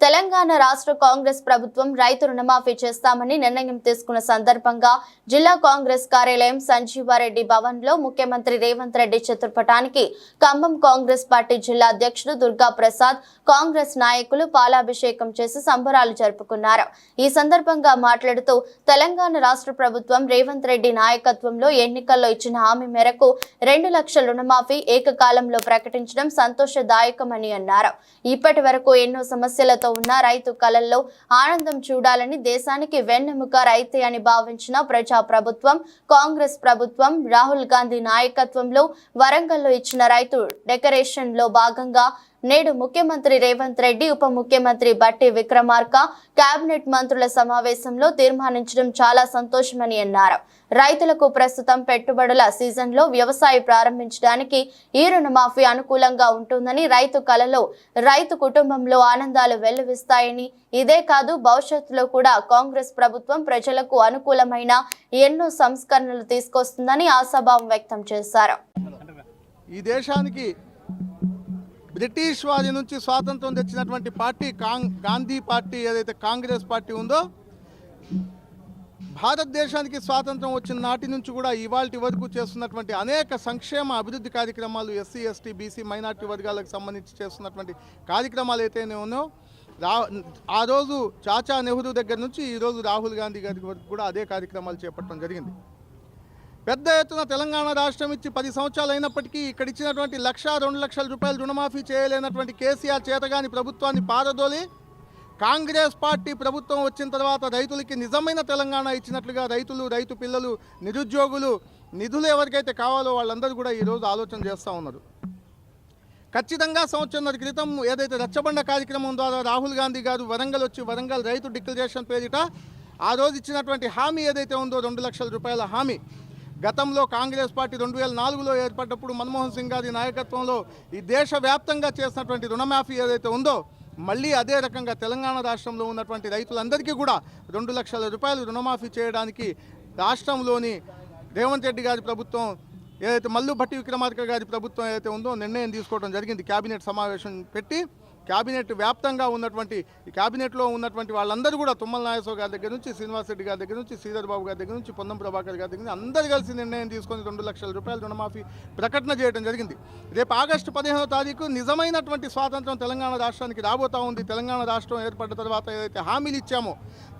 తెలంగాణ రాష్ట్ర కాంగ్రెస్ ప్రభుత్వం రైతు రుణమాఫీ చేస్తామని నిర్ణయం తీసుకున్న సందర్భంగా జిల్లా కాంగ్రెస్ కార్యాలయం సంజీవారెడ్డి భవన్లో ముఖ్యమంత్రి రేవంత్ రెడ్డి చిత్రపటానికి ఖమ్మం కాంగ్రెస్ పార్టీ జిల్లా అధ్యక్షుడు దుర్గా ప్రసాద్ కాంగ్రెస్ నాయకులు పాలాభిషేకం చేసి సంబరాలు జరుపుకున్నారు. ఈ సందర్భంగా మాట్లాడుతూ తెలంగాణ రాష్ట్ర ప్రభుత్వం రేవంత్ రెడ్డి నాయకత్వంలో ఎన్నికల్లో ఇచ్చిన హామీ మేరకు రెండు లక్షల రుణమాఫీ ఏకకాలంలో ప్రకటించడం సంతోషదాయకమని అన్నారు. ఇప్పటి వరకు ఎన్నో సమస్యలతో ఉన్న రైతు కళల్లో ఆనందం చూడాలని దేశానికి వెన్నెముక రైతే అని భావించిన ప్రజా ప్రభుత్వం కాంగ్రెస్ ప్రభుత్వం రాహుల్ గాంధీ నాయకత్వంలో వరంగల్లో ఇచ్చిన రైతు డెకరేషన్లో భాగంగా నేడు ముఖ్యమంత్రి రేవంత్ రెడ్డి ఉప ముఖ్యమంత్రి బట్టి విక్రమార్క కేబినెట్ మంత్రుల సమావేశంలో తీర్మానించడం చాలా సంతోషమని అన్నారు. రైతులకు ప్రస్తుతం పెట్టుబడుల సీజన్లో వ్యవసాయం ప్రారంభించడానికి ఈ రుణమాఫీ అనుకూలంగా ఉంటుందని రైతు కలలో రైతు కుటుంబంలో ఆనందాలు వెల్లువిస్తాయని ఇదే కాదు భవిష్యత్తులో కూడా కాంగ్రెస్ ప్రభుత్వం ప్రజలకు అనుకూలమైన ఎన్నో సంస్కరణలు తీసుకొస్తుందని ఆశాభావం వ్యక్తం చేశారు. ఈ దేశానికి బ్రిటిష్ వారి నుంచి స్వాతంత్రం తెచ్చినటువంటి పార్టీ కాంగ్ గాంధీ పార్టీ ఏదైతే కాంగ్రెస్ పార్టీ ఉందో భారతదేశానికి స్వాతంత్రం వచ్చిన నాటి నుంచి కూడా ఇవాళ వరకు చేస్తున్నటువంటి అనేక సంక్షేమ అభివృద్ధి కార్యక్రమాలు ఎస్సీ ఎస్టీ బీసీ మైనార్టీ వర్గాలకు సంబంధించి చేస్తున్నటువంటి కార్యక్రమాలు అయితేనే ఉన్నాయో రా ఆ రోజు చాచా నెహ్రూ దగ్గర నుంచి ఈరోజు రాహుల్ గాంధీ గారి వరకు కూడా అదే కార్యక్రమాలు చేపట్టడం జరిగింది. పెద్ద ఎత్తున తెలంగాణ రాష్ట్రం ఇచ్చి పది సంవత్సరాలు అయినప్పటికీ ఇక్కడ ఇచ్చినటువంటి లక్ష రెండు లక్షల రూపాయలు రుణమాఫీ చేయలేనటువంటి కేసీఆర్ చేతగాని ప్రభుత్వాన్ని పారదోలి కాంగ్రెస్ పార్టీ ప్రభుత్వం వచ్చిన తర్వాత రైతులకి నిజమైన తెలంగాణ ఇచ్చినట్లుగా రైతులు రైతు పిల్లలు నిరుద్యోగులు నిధులు ఎవరికైతే కావాలో వాళ్ళందరూ కూడా ఈరోజు ఆలోచన చేస్తూ ఉన్నారు. ఖచ్చితంగా సంవత్సరంన్నర క్రితం ఏదైతే రచ్చబండ కార్యక్రమం ద్వారా రాహుల్ గాంధీ గారు వరంగల్ వచ్చి వరంగల్ రైతు డిక్లరేషన్ పేరిట ఆ రోజు ఇచ్చినటువంటి హామీ ఏదైతే ఉందో రెండు లక్షల రూపాయల హామీ గతంలో కాంగ్రెస్ పార్టీ రెండు వేల నాలుగులో ఏర్పడ్డప్పుడు మన్మోహన్ సింగ్ గారి నాయకత్వంలో ఈ దేశవ్యాప్తంగా చేసినటువంటి రుణమాఫీ ఏదైతే ఉందో మళ్ళీ అదే రకంగా తెలంగాణ రాష్ట్రంలో ఉన్నటువంటి రైతులందరికీ కూడా రెండు లక్షల రూపాయలు రుణమాఫీ చేయడానికి రాష్ట్రంలోని రేవంత్ రెడ్డి గారి ప్రభుత్వం ఏదైతే మల్లు భట్టి విక్రమార్క గారి ప్రభుత్వం ఏదైతే ఉందో నిర్ణయం తీసుకోవడం జరిగింది. కేబినెట్ సమావేశం పెట్టి క్యాబినెట్ వ్యాప్తంగా ఉన్నటువంటి ఈ క్యాబినెట్లో ఉన్నటువంటి వాళ్ళందరూ కూడా తుమ్మల నాగేశ్వర గారి దగ్గర నుంచి శ్రీనివాసరెడ్డి గారి దగ్గర నుంచి శ్రీధర్ బాబు గారి దగ్గర నుంచి పొన్నం ప్రభాకర్ గారి దగ్గర నుంచి అందరూ కలిసి నిర్ణయం తీసుకొని రెండు లక్షల రూపాయల రుణమాఫీ ప్రకటన చేయడం జరిగింది. రేపు ఆగస్టు పదిహేనో తారీఖు నిజమైనటువంటి స్వాతంత్రం తెలంగాణ రాష్ట్రానికి రాబోతా ఉంది. తెలంగాణ రాష్ట్రం ఏర్పడ్డ తర్వాత ఏదైతే హామీలు ఇచ్చామో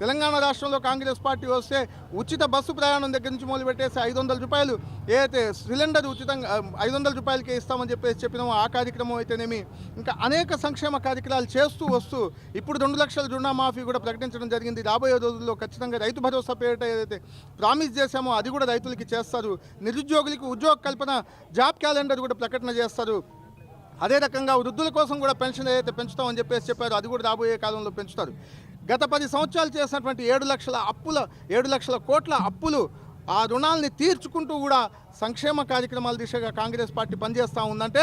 తెలంగాణ రాష్ట్రంలో కాంగ్రెస్ పార్టీ వస్తే ఉచిత బస్సు ప్రయాణం దగ్గర నుంచి మొదలుపెట్టేసి ఐదు వందల రూపాయలు ఏదైతే సిలిండర్ ఉచితంగా ఐదు వందల రూపాయలకే ఇస్తామని చెప్పేసి చెప్పినామో ఆ కార్యక్రమం అయితేనేమి ఇంకా అనేక సంక్షేమ కార్యక్రమాలు చేస్తూ వస్తూ ఇప్పుడు రెండు లక్షల రుణమాఫీ కూడా ప్రకటించడం జరిగింది. రాబోయే రోజుల్లో ఖచ్చితంగా రైతు భరోసా పేరిట ఏదైతే ప్రామిస్ చేశామో అది కూడా రైతులకి చేస్తారు. నిరుద్యోగులకు ఉద్యోగ కల్పన జాబ్ క్యాలెండర్ కూడా ప్రకటన చేస్తారు. అదే రకంగా వృద్ధుల కోసం కూడా పెన్షన్ ఏదైతే పెంచుతామని చెప్పేసి చెప్పారు అది కూడా రాబోయే కాలంలో పెంచుతారు. గత పది సంవత్సరాలు చేసినటువంటి ఏడు లక్షల అప్పుల ఏడు లక్షల కోట్ల అప్పులు ఆ రుణాలని తీర్చుకుంటూ కూడా సంక్షేమ కార్యక్రమాల దిశగా కాంగ్రెస్ పార్టీ పనిచేస్తూ ఉందంటే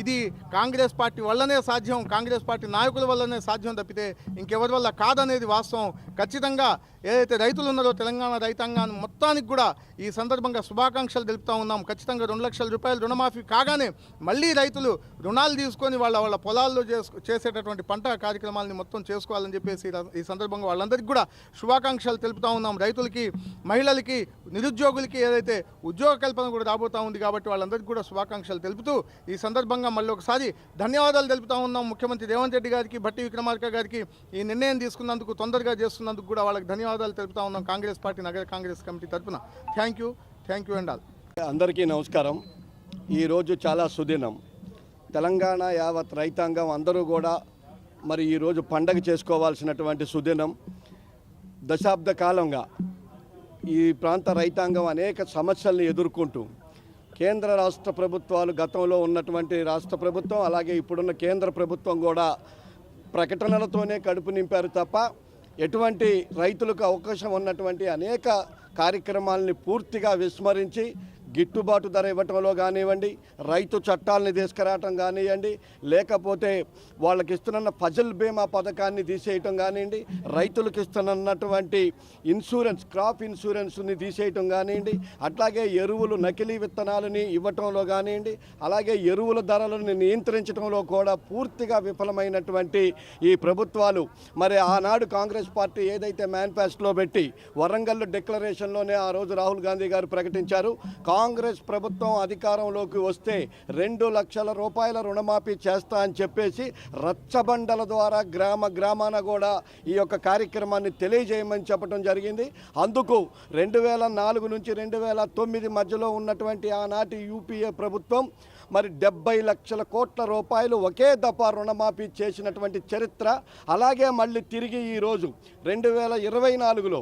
ఇది కాంగ్రెస్ పార్టీ వల్లనే సాధ్యం కాంగ్రెస్ పార్టీ నాయకుల వల్లనే సాధ్యం తప్పితే ఇంకెవరి వల్ల కాదనేది వాస్తవం. ఖచ్చితంగా ఏదైతే రైతులు ఉన్నారో తెలంగాణ రైతాంగాన్ని మొత్తానికి కూడా ఈ సందర్భంగా శుభాకాంక్షలు తెలుపుతా ఉన్నాం. ఖచ్చితంగా రెండు లక్షల రూపాయలు రుణమాఫీ కాగానే మళ్ళీ రైతులు రుణాలు తీసుకొని వాళ్ళ వాళ్ళ పొలాల్లో చేసేటటువంటి పంట కార్యక్రమాలని మొత్తం చేసుకోవాలని చెప్పేసి ఈ సందర్భంగా వాళ్ళందరికీ కూడా శుభాకాంక్షలు తెలుపుతా ఉన్నాం. రైతులకి మహిళలకి నిరుద్యోగులకి ఏదైతే ఉద్యోగ కల్పన కూడా రాబోతూ ఉంది కాబట్టి వాళ్ళందరికీ కూడా శుభాకాంక్షలు తెలుపుతూ ఈ సందర్భంగా మళ్ళీ ఒకసారి ధన్యవాదాలు తెలుపుతా ఉన్నాం. ముఖ్యమంత్రి రేవంత్ రెడ్డి గారికి భట్టి విక్రమార్క గారికి ఈ నిర్ణయం తీసుకున్నందుకు తొందరగా చేస్తున్నందుకు కూడా వాళ్ళకి ధన్యవాదాలు. తెలుపుతా ఉన్నాం కాంగ్రెస్ పార్టీ నగర కాంగ్రెస్ కమిటీ తరఫున thank you thank you and all అందరికీ నమస్కారం. ఈరోజు చాలా సుదినం. తెలంగాణ యావత్ రైతాంగం అందరూ కూడా మరి ఈరోజు పండగ చేసుకోవాల్సినటువంటి సుదినం. దశాబ్ద కాలంగా ఈ ప్రాంత రైతాంగం అనేక సమస్యలను ఎదుర్కొంటూ కేంద్ర రాష్ట్ర ప్రభుత్వాలు గతంలో ఉన్నటువంటి రాష్ట్ర ప్రభుత్వం అలాగే ఇప్పుడున్న కేంద్ర ప్రభుత్వం కూడా ప్రకటనలతోనే కడుపు నింపారు తప్ప ఎటువంటి రైతులకు అవకాశం ఉన్నటువంటి అనేక కార్యక్రమాలని పూర్తిగా విస్మరించి గిట్టుబాటు ధర ఇవ్వటంలో కానివ్వండి రైతు చట్టాలని తీసుకురావటం కానివ్వండి లేకపోతే వాళ్ళకి ఇస్తున్న ఫజల్ బీమా పథకాన్ని తీసేయటం కానివ్వండి రైతులకు ఇస్తున్నటువంటి ఇన్సూరెన్స్ క్రాప్ ఇన్సూరెన్స్ని తీసేయటం కానివ్వండి అట్లాగే ఎరువులు నకిలీ విత్తనాలని ఇవ్వటంలో కానివ్వండి అలాగే ఎరువుల ధరలను నియంత్రించడంలో కూడా పూర్తిగా విఫలమైనటువంటి ఈ ప్రభుత్వాలు. మరి ఆనాడు కాంగ్రెస్ పార్టీ ఏదైతే మేనిఫెస్టోలో పెట్టి వరంగల్ డిక్లరేషన్లోనే ఆ రోజు రాహుల్ గాంధీ గారు ప్రకటించారు కాంగ్రెస్ ప్రభుత్వం అధికారంలోకి వస్తే రెండు లక్షల రూపాయల రుణమాఫీ చేస్తా అని చెప్పేసి రచ్చబండల ద్వారా గ్రామ గ్రామాన కూడా ఈ యొక్క కార్యక్రమాన్ని తెలియజేయమని చెప్పడం జరిగింది. అందుకు రెండు వేల నాలుగు నుంచి రెండు వేల తొమ్మిది మధ్యలో ఉన్నటువంటి ఆనాటి యూపీఏ ప్రభుత్వం మరి డెబ్బై లక్షల కోట్ల రూపాయలు ఒకే దఫా రుణమాఫీ చేసినటువంటి చరిత్ర. అలాగే మళ్ళీ తిరిగి ఈరోజు రెండు వేల ఇరవై నాలుగులో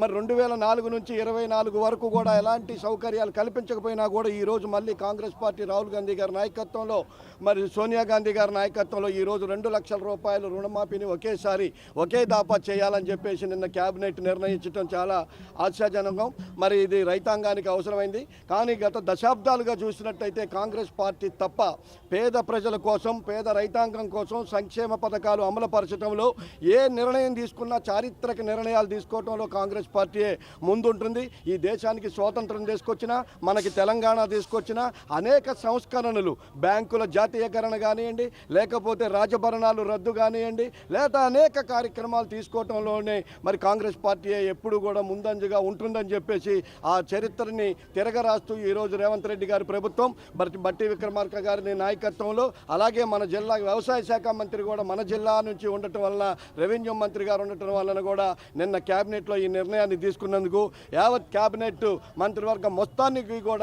మరి రెండు వేల నాలుగు నుంచి ఇరవై నాలుగు వరకు కూడా ఎలాంటి సౌకర్యాలు కల్పించకపోయినా కూడా ఈరోజు మళ్ళీ కాంగ్రెస్ పార్టీ రాహుల్ గాంధీ గారి నాయకత్వంలో మరి సోనియా గాంధీ గారి నాయకత్వంలో ఈరోజు రెండు లక్షల రూపాయలు రుణమాఫీని ఒకేసారి ఒకే దాపా చేయాలని చెప్పేసి నిన్న క్యాబినెట్ నిర్ణయించడం చాలా ఆశాజనకం మరి ఇది రైతాంగానికి అవసరమైంది. కానీ గత దశాబ్దాలుగా చూసినట్టయితే కాంగ్రెస్ పార్టీ తప్ప పేద ప్రజల కోసం పేద రైతాంగం కోసం సంక్షేమ పథకాలు అమలుపరచడంలో ఏ నిర్ణయం తీసుకున్నా చారిత్రక నిర్ణయాలు తీసుకోవడంలో కాంగ్రెస్ పార్టీ ముందుంటుంది. ఈ దేశానికి స్వాతంత్రం తీసుకొచ్చిన మనకి తెలంగాణ తీసుకొచ్చిన అనేక సంస్కరణలు బ్యాంకుల జాతీయకరణ కానివ్వండి లేకపోతే రాజభరణాలు రద్దు కానివ్వండి లేదా అనేక కార్యక్రమాలు తీసుకోవటంలోనే మరి కాంగ్రెస్ పార్టీ ఎప్పుడు కూడా ముందంజగా ఉంటుందని చెప్పేసి ఆ చరిత్రని తిరగరాస్తూ ఈరోజు రేవంత్ రెడ్డి గారి ప్రభుత్వం బట్టి బట్టి విక్రమార్క గారి నాయకత్వంలో అలాగే మన జిల్లా వ్యవసాయ శాఖ మంత్రి కూడా మన జిల్లా నుంచి ఉండటం వలన రెవెన్యూ మంత్రి గారు ఉండటం వలన కూడా నిన్న క్యాబినెట్లో ఈ నిర్ణయాన్ని తీసుకున్నందుకు యావత్ కేబినెట్ మంత్రివర్గం మొత్తానికి కూడా